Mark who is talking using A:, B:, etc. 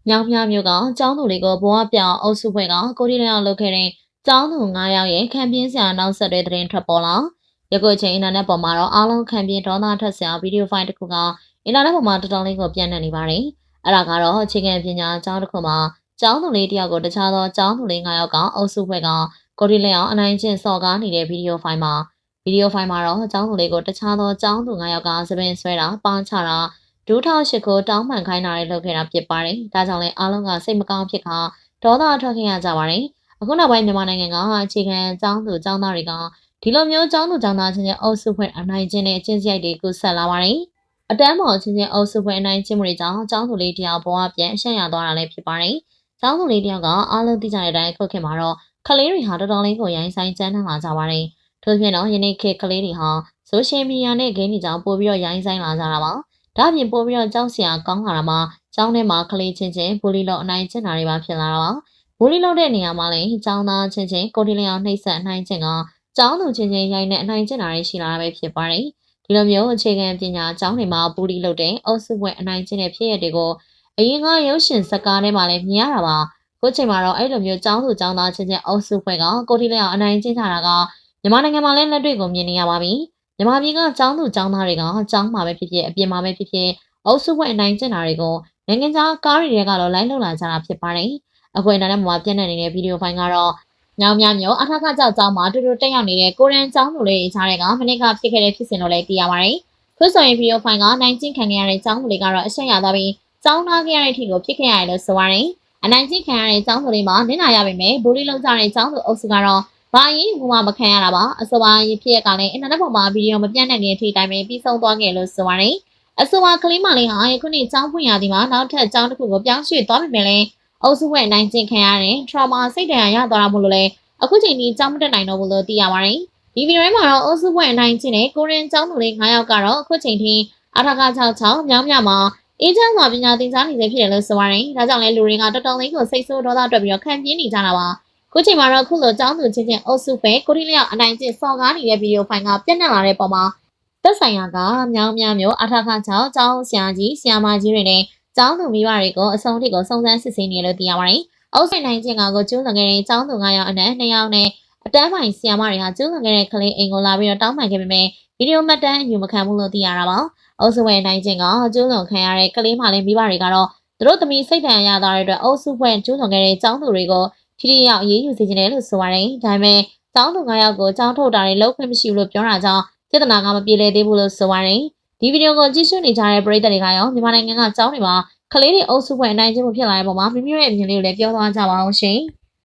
A: ။မြောင်မြမျိုးကကျောင်းသူလေးကိုဘဝပြောင်အုပ်စုဖွဲ့ကကိုဒီလျောက်လုပ်ခဲ့တဲ့ကျောင်းသူ9ယောက်ရဲ့ခံပြင်းစရာနောက်ဆက်တွဲသတင်းထွက်ပေါ်လာ။ယခုချိန်အင်တာနက်ပေါ်မှာတော့အားလုံးခံပြင်းဒေါသထွက်စရာဗီဒီယိုဖိုင်တစ်ခုကအင်တာနက်ပေါ်မှာတော်တော်လေးကိုပြန့်နှံ့နေပါတယ်။အဲ့ဒါကတော့အခြေခံပညာကျောင်းတစ်ခုမှာကျောင်းသူလေးတယောက်ကိုတခြားသောကျောင်းသူလေး9ယောက်ကအုပ်စုဖွဲ့ကကိုဒီလျောက်အနိုင်ကျင့်စော်ကားနေတဲ့ဗီဒီယိုဖိုင်မှာဗီဒီယိုဖိုင်မှာတော့ကျောင်းသူလေးကိုတခြားသောကျောင်းသူ9ယောက်ကသပင်ဆွဲတာပန်းချတာ ဒူးထောက်ရှိကိုတောင်းပန်ခိုင်းတာတွေလုပ်ခဲ့တာဖြစ်ပါတယ်။ဒါကြောင့်လည်းအားလုံးကစိတ်မကောင်းဖြစ်ခါဒေါသထွက်ခဲ့ရကြပါတယ်။အခုနောက်ပိုင်းမြန်မာနိုင်ငံကအခြေခံကျောင်းသူကျောင်းသားတွေကဒီလိုမျိုးကျောင်းသူကျောင်းသားချင်းချင်းအုပ်စုဖွဲ့အနိုင်ကျင့်တဲ့အချင်းစရိုက်တွေကိုဆက်လာပါတယ်။အတန်းပေါ်ချင်းချင်းအုပ်စုဖွဲ့အနိုင်ကျင့်မှုတွေကြောင့်ကျောင်းသူလေးတယောက်ဘဝပြန်ရှက်ရသွားတာလည်းဖြစ်ပါတယ်။ကျောင်းသူလေးတယောက်ကအားလုံးသိကြတဲ့အတိုင်းခုတ်ခင်မှာတော့ကလေးတွေဟာတော်တော်လေးကိုရိုင်းဆိုင်ကျန်းထလာကြပါတယ်။ထို့ပြင်တော့ယနေ့ခေတ်ကလေးတွေဟာဆိုရှယ်မီဒီယာနဲ့ဂိမ်းတွေကြောင့်ပို့ပြီးတော့ရိုင်းဆိုင်လာကြတာပါ။ ဒါ့အပြင်ပို့ပြီးတော့ကြောက်စရာကောင်းလာတာမှာကျောင်းထဲမှာကလေးချင်းချင်းဘူလီလောက်အနိုင်ကျင့်တာတွေပါဖြစ်လာတာပါ။ဘူလီလောက်တဲ့နေရာမှာလည်းကျောင်းသားချင်းချင်းကိုတီလျောင်နှိမ့်ဆက်အနိုင်ကျင့်ကကျောင်းသူချင်းချင်းရိုင်းနဲ့အနိုင်ကျင့်တာတွေရှိလာတာပဲဖြစ်ပါတယ်။ဒီလိုမျိုးအခြေခံပညာကျောင်းတွေမှာဘူလီလောက်တဲ့အုပ်စုပွဲအနိုင်ကျင့်တဲ့ဖြစ်ရတွေကိုအရင်ကရုပ်ရှင်ဇာတ်ကားထဲမှာလည်းမြင်ရတာပါ။ခုချိန်မှာတော့အဲ့လိုမျိုးကျောင်းသူကျောင်းသားချင်းချင်းအုပ်စုပွဲကကိုတီလျောင်အနိုင်ကျင့်ကြတာကမြန်မာနိုင်ငံမှာလည်းလက်တွေ့ကိုမြင်နေရပါပြီ။ မြန်မာပြည်ကကျောင်းသူကျောင်းသားတွေကကျောင်းမှာပဲဖြစ်ဖြစ်အပြင်မှာပဲဖြစ်ဖြစ်အုပ်စုပွဲအနိုင်ကျင့်တာတွေကိုနိုင်ငံခြားကားတွေကတော့လိုင်းလုံလာကြတာဖြစ်ပါတယ်။အခွင့်အရေးနဲ့မှာပြန့်နှံ့နေတဲ့ဗီဒီယိုဖိုင်ကတော့ညောင်မြမျိုးအထက်ကကြောက်ကျောင်းမှာတူတူတက်ရောက်နေတဲ့ကိုရန်ကျောင်းသူလေးကြားတဲ့ကမနစ်ကဖြစ်ခဲ့တဲ့ဖြစ်စဉ်လို့လည်းသိရပါတယ်။ခုဆိုရင်ဗီဒီယိုဖိုင်ကနိုင်ကျင့်ခံခဲ့ရတဲ့ကျောင်းသူလေးကတော့အဆက်ရသွားပြီးကျောင်းသားခဲ့ရတဲ့အထိကိုဖြစ်ခဲ့ရတယ်လို့ဆိုပါတယ်။အနိုင်ကျင့်ခံရတဲ့ကျောင်းသူလေးမှာနင်နာရပါမယ်။ဘူလီလုံးကြတဲ့ကျောင်းသူအုပ်စုကတော့ ဘာရင်ဘူးမှမခံရတာပါအဆိုပါရဖြစ်ရကလည်းအင်တာနက်ပေါ်မှာဗီဒီယိုမပြန့်နိုင်တဲ့အထိတိုင်းပဲပြီးဆုံးသွားခဲ့လို့ဆိုပါတယ်အဆိုပါကလေးမလေးဟာယခုနှစ်ကျောင်းဖွင့်ရသည်မှာနောက်ထပ်ကျောင်းတစ်ခုကိုပြောင်းရွှေ့သွားပြီမယ်လေအုပ်စုဝဲနိုင်ကျင့်ခံရတဲ့ trauma စိတ်ဒဏ်ရာရသွားတာမို့လို့လေအခုချိန်ဒီကျောင်းမတက်နိုင်တော့ဘူးလို့သိရပါတယ်ဒီဗီဒီယိုထဲမှာတော့အုပ်စုဝဲနိုင်ကျင့်တဲ့ကိုရင်ကျောင်းသူလေး9ယောက်ကတော့အခုချိန်ထိအထာက66မြောင်းမြမှာအေးချမ်းစွာပညာသင်ကြားနေစေဖြစ်တယ်လို့ဆိုပါတယ်ဒါကြောင့်လဲလူတွေကတော်တော်လေးကိုစိတ်ဆိုးဒေါသအတွက်ပြီးတော့ခံပြင်းနေကြတာပါ ခုချိန်မှာတော့ခုလိုចောင်းသူချင်းချင်းအုပ်စုပဲကိုရီးယားအနိုင်ကျင့်စော်ကားနေတဲ့ဗီဒီယိုဖိုင်ကပြန့်နှံ့လာတဲ့ပုံမှာသက်ဆိုင်ရာကမြောင်းများမျိုးအထခါချောင်းចောင်းဆရာကြီးဆရာမကြီးတွေနဲ့ចောင်းသူမိဘတွေကိုအဆုံးထိကိုစုံစမ်းစစ်ဆေးနေလို့သိရပါတယ်။အုပ်ဆိုင်နိုင်ချင်းကကိုကျူးလွန်ခဲ့တဲ့ចောင်းသူ9ယောက်အနက်2ယောက်နဲ့အတန်းပိုင်းဆရာမတွေဟာကျူးလွန်ခဲ့တဲ့ကလေးအိမ်ကိုလာပြီးတော့တောင်းပန်ခဲ့ပေမဲ့ဗီဒီယိုမှတ်တမ်းအယူမခံဘူးလို့သိရတာပါ။အုပ်စုဝဲနိုင်ချင်းကကျူးလွန်ခံရတဲ့ကလေးမလေးမိဘတွေကတော့သူတို့သမီးစိတ်ဓာတ်ရသွားတဲ့အတွက်အုပ်စုဖွဲ့ကျူးလွန်ခဲ့တဲ့ចောင်းသူတွေကို ထိထိရောက်အေးအေးယူစေချင်တယ်လို့ဆိုပါတယ်။ဒါပေမဲ့ကျောင်းသူ9ယောက်ကိုကျောင်းထုတ်တာတွေလုပ်ခွင့်မရှိဘူးလို့ပြောတာကြောင့်ပြဿနာကမပြေလည်သေးဘူးလို့ဆိုပါတယ်။ဒီဗီဒီယိုကိုကြည့်ရှုနေကြတဲ့ပရိသတ်တွေကရောမြန်မာနိုင်ငံကကျောင်းတွေမှာကလေးတွေအုပ်စုဖွဲ့အနိုင်ကျင့်မှုဖြစ်လာတဲ့ပုံမှာမိမိရဲ့အမြင်လေးကိုလည်းပြောသွားကြပါအောင်ရှင်။